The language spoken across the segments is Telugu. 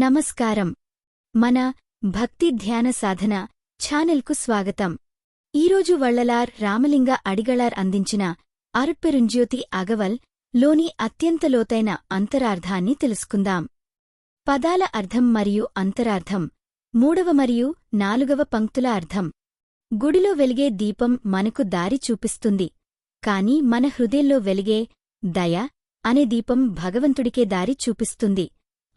నమస్కారం. మన భక్తి ధ్యాన సాధన ఛానల్కు స్వాగతం. ఈరోజు వళ్ళలార్ రామలింగ అడిగళార్ అందించిన అరుట్పెరుంజ్యోతి అగవల్లోని అత్యంత లోతైన అంతరార్థాన్ని తెలుసుకుందాం. పదాల అర్థం మరియు అంతరార్థం మూడవ మరియు నాలుగవ పంక్తుల అర్థం. గుడిలో వెలిగే దీపం మనకు దారి చూపిస్తుంది. కాని మన హృదయంలో వెలిగే దయ అనే దీపం భగవంతుడికే దారి చూపిస్తుంది.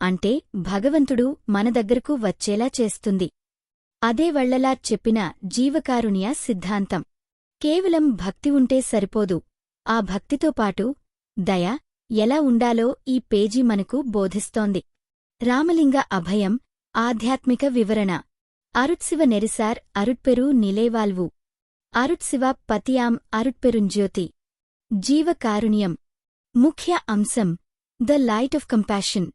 అంటే భగవంతుడు మన దగ్గరకు వచ్చేలా చేస్తుంది. అదే వళ్ళలా చెప్పిన జీవకారుణ్య సిద్ధాంతం. కేవలం భక్తి ఉంటే సరిపోదు. ఆ భక్తితో పాటు దయ ఎలా ఉండాలో ఈ పేజీ మనకు బోధిస్తోంది. రామలింగ అభయం ఆధ్యాత్మిక వివరణ. అరుట్శివ నెరిసార్ అరుట్పెరు నిలేవాల్వు. అరుట్శివ పతియాం అరుట్పెరుంజ్యోతి. జీవకారుణ్యం. ముఖ్య అంశం ద లైట్ ఆఫ్ కంపాషన్.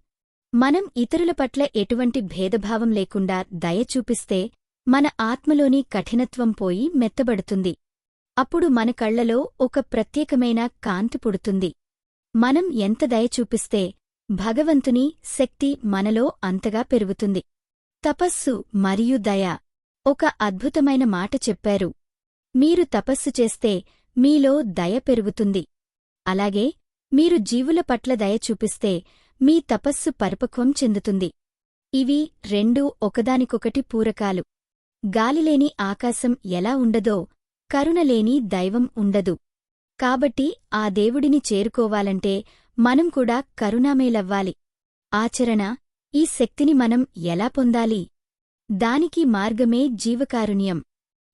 మనం ఇతరుల పట్ల ఎటువంటి భేదభావం లేకుండా దయ చూపిస్తే మన ఆత్మలోని కఠినత్వం పోయి మెత్తబడుతుంది. అప్పుడు మన కళ్ళలో ఒక ప్రత్యేకమైన కాంతి పుడుతుంది. మనం ఎంత దయ చూపిస్తే భగవంతుని శక్తి మనలో అంతగా పెరుగుతుంది. తపస్సు మరియు దయ ఒక అద్భుతమైన మాట చెప్పారు. మీరు తపస్సు చేస్తే మీలో దయ పెరుగుతుంది. అలాగే మీరు జీవుల పట్ల దయ చూపిస్తే మీ తపస్సు పరిపక్వం చెందుతుంది. ఇవి రెండూ ఒకదానికొకటి పూరకాలు. గాలిలేని ఆకాశం ఎలా ఉండదో కరుణలేని దైవం ఉండదు. కాబట్టి ఆ దేవుడిని చేరుకోవాలంటే మనం కూడా కరుణామేలవ్వాలి ఆచరణ ఈ శక్తిని మనం ఎలా పొందాలి? దానికి మార్గమే జీవకారుణ్యం.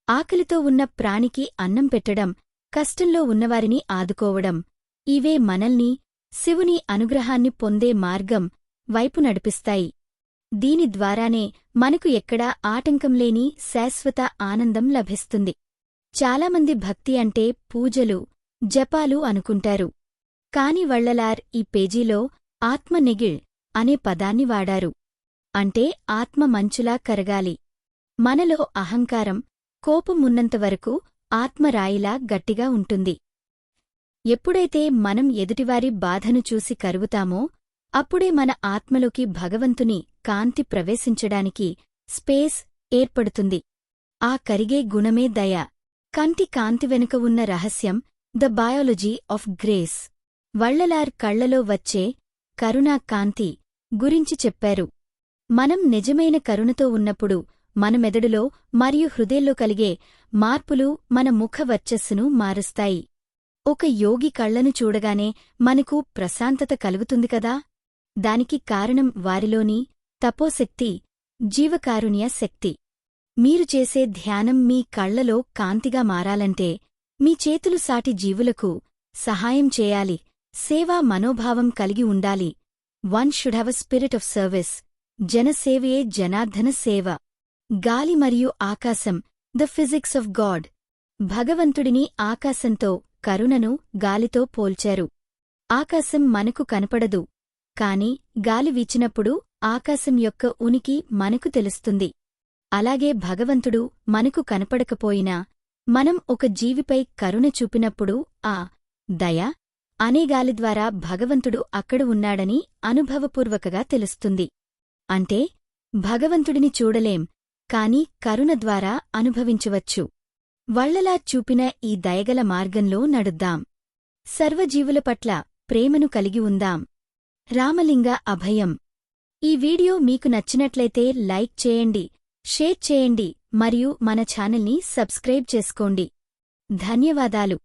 ఆకలితో ఉన్న ప్రాణికి అన్నం పెట్టడం కష్టంలో ఉన్నవారిని ఆదుకోవడం ఇవే మనల్ని శివుని అనుగ్రహాన్ని పొందే మార్గం వైపు నడిపిస్తాయి. దీని ద్వారానే మనకు ఎక్కడా ఆటంకం లేని శాశ్వత ఆనందం లభిస్తుంది. చాలామంది భక్తి అంటే పూజలు జపాలు అనుకుంటారు. కాని వళ్ళలార్ ఈ పేజీలో ఆత్మ నెగిళ్ అనే పదాన్ని వాడారు. అంటే ఆత్మ మంచులా కరగాలి. మనలో అహంకారం కోపం ఉన్నంతవరకు గట్టిగా ఉంటుంది. ఎప్పుడైతే మనం ఎదుటివారి బాధను చూసి కరుగుతామో అప్పుడే మన ఆత్మలోకి భగవంతుని కాంతి ప్రవేశించడానికి స్పేస్ ఏర్పడుతుంది. ఆ కరిగే గుణమే దయ. కంటి కాంతి వెనుక ఉన్న రహస్యం the biology of grace. Vallalar కళ్ళలో వచ్చే కరుణా కాంతి గురించి చెప్పారు. మనం నిజమైన కరుణతో ఉన్నప్పుడు మన మెదడులో మరియు హృదయంలో కలిగే మార్పులు మన ముఖ వర్చస్సును మారుస్తాయి. ఒక యోగి కళ్ళను చూడగానే మనకు ప్రశాంతత కలుగుతుంది కదా? దానికి కారణం వారిలోని తపోశక్తి జీవకారుణ్య శక్తి. మీరు చేసే ధ్యానం మీ కళ్ళలో కాంతిగా మారాలంటే మీ చేతులు సాటి జీవులకు సహాయం చేయాలి సేవా మనోభావం కలిగి ఉండాలి. One should have a spirit of service జనసేవయే జనార్దన సేవ. గాలి మరియు ఆకాశం ద ఫిజిక్స్ ఆఫ్ గాడ్. భగవంతుడిని ఆకాశంతో కరుణను గాలితో పోల్చారు. ఆకాశం మనకు కనపడదు. కాని గాలి వీచినప్పుడు ఆకాశం యొక్క ఉనికి మనకు తెలుస్తుంది. అలాగే భగవంతుడు మనకు కనపడకపోయినా మనం ఒక జీవిపై కరుణ చూపినప్పుడు ఆ దయ అనే గాలి ద్వారా భగవంతుడు అక్కడ ఉన్నాడని అనుభవపూర్వకగా తెలుస్తుంది. అంటే భగవంతుడిని చూడలేం కాని కరుణ ద్వారా అనుభవించవచ్చు. వళ్ళలా చూపిన ఈ దయగల మార్గంలో నడుద్దాం. సర్వజీవుల పట్ల ప్రేమను కలిగి ఉందాం. రామలింగ అభయం. ఈ వీడియో మీకు నచ్చినట్లయితే లైక్ చేయండి షేర్ చేయండి మరియు మన ఛానల్ని సబ్స్క్రైబ్ చేసుకోండి. ధన్యవాదాలు.